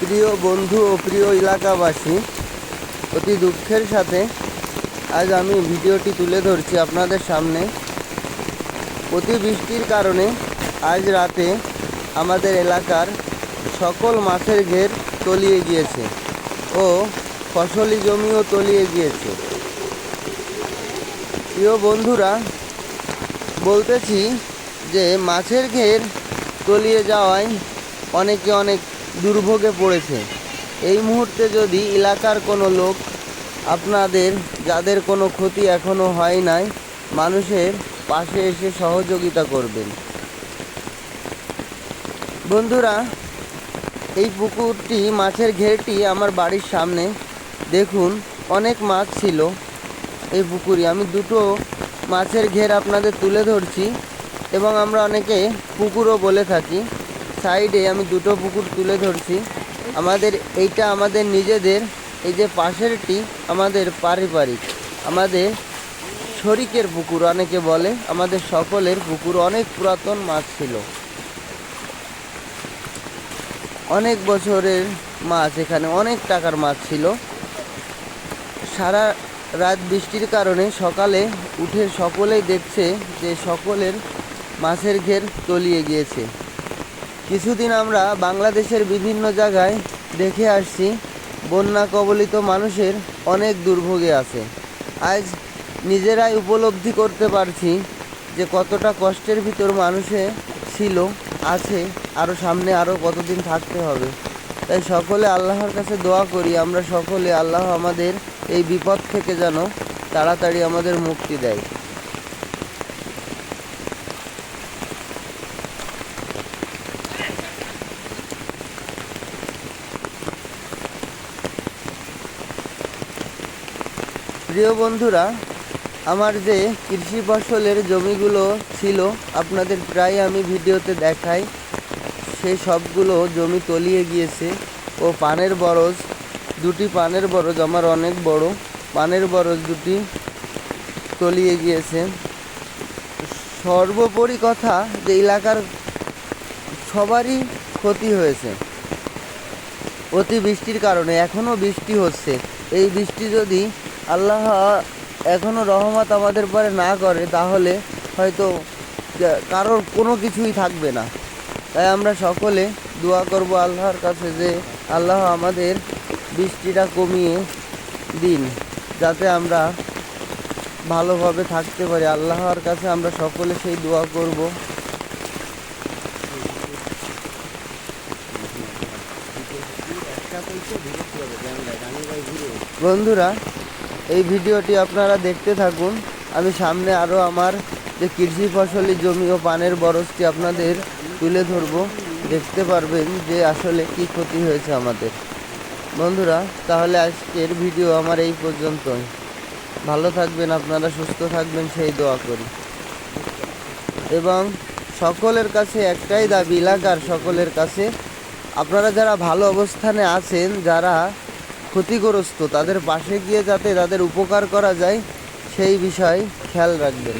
প্রিয় বন্ধু ও প্রিয় এলাকাবাসী, অতি দুঃখের সাথে আজ আমি ভিডিওটি তুলে ধরছি আপনাদের সামনে। অতিবৃষ্টির কারণে আজ রাতে আমাদের এলাকার সকল মাছের ঘের তলিয়ে গিয়েছে ও ফসলি জমিও তলিয়ে গিয়েছে। প্রিয় বন্ধুরা, বলতেছি যে মাছের ঘের তলিয়ে যাওয়ায় অনেকে অনেক দুর্ভোগে পড়েছে। এই মুহূর্তে যদি এলাকার কোনো লোক আপনাদের, যাদের কোনো ক্ষতি এখনও হয় নাই, মানুষের পাশে এসে সহযোগিতা করবেন। বন্ধুরা, এই পুকুরটি, মাছের ঘেরটি আমার বাড়ির সামনে। দেখুন, অনেক মাছ ছিল এই পুকুরে। আমি দুটো মাছের ঘের আপনাদের তুলে ধরছি এবং আমরা অনেকে পুকুরও বলে থাকি। সাইডে আমি দুটো পুকুর তুলে ধরছি। আমাদের এইটা আমাদের নিজেদের, এই যে পাশেরটি আমাদের পারিবারিক। আমাদের শরিকের পুকুর অনেকে বলে, আমাদের সকলের পুকুর অনেক পুরাতন মাছ ছিল। অনেক বছরের মাছ এখানে, অনেক টাকার মাছ ছিল। সারা রাত বৃষ্টির কারণে সকালে উঠে সকলেই দেখছে যে সকলের মাছের ঘের তলিয়ে গিয়েছে। কিছুদিন আমরা বাংলাদেশের বিভিন্ন জায়গায় দেখে আসছি, বন্যা কবলিত মানুষের অনেক দুর্ভোগে আছে। আজ নিজেরাই উপলব্ধি করতে পারছি যে কতটা কষ্টের ভিতর মানুষে ছিল, আছে আরও সামনে আরও কতদিন থাকতে হবে। তাই সকলে আল্লাহর কাছে দোয়া করি, আমরা সকলে আল্লাহ আমাদের এই বিপদ থেকে যেন তাড়াতাড়ি আমাদের মুক্তি দেয়। প্রিয় বন্ধুরা, আমার যে কৃষি ফসলের জমিগুলো ছিল, আপনাদের প্রায় আমি ভিডিওতে দেখাই। সেই সবগুলো জমি তলিয়ে গিয়েছে ও পানের বরজ, দুটি পানের বরজ আমার অনেক বড়, পানের বরজ দুটি তলিয়ে গিয়েছে। সর্বোপরি কথা যে এলাকার সবারই ক্ষতি হয়েছে। অতি বৃষ্টির কারণে এখনও বৃষ্টি হচ্ছে। এই বৃষ্টি যদি আল্লাহ এখনও রহমত আমাদের পরে না করে, তাহলে হয়তো কারোর কোনো কিছুই থাকবে না। তাই আমরা সকলে দোয়া করব আল্লাহর কাছে যে আল্লাহ আমাদের বৃষ্টিটা কমিয়ে দিন, যাতে আমরা ভালোভাবে থাকতে পারি। আল্লাহর কাছে আমরা সকলে সেই দোয়া করব। বন্ধুরা এই ভিডিওটি আপনারা দেখতে থাকুন। আমি সামনে আরও আমার যে কৃষি ফসলি জমি ও পানের বরজটি আপনাদের তুলে ধরব। দেখতে পারবেন যে আসলে কি ক্ষতি হয়েছে আমাদের। বন্ধুরা, তাহলে আজকের ভিডিও আমার এই পর্যন্তই। ভালো থাকবেন, আপনারা সুস্থ থাকবেন, সেই দোয়া করি। এবং সকলের কাছে একটাই দাবি, এলাকার সকলের কাছে। আপনারা যারা ভালো অবস্থানে আছেন, যারা ক্ষতিগ্রস্ত তাদের পাশে গিয়ে যাতে তাদের উপকার করা যায় সেই বিষয়ে খেয়াল রাখবেন।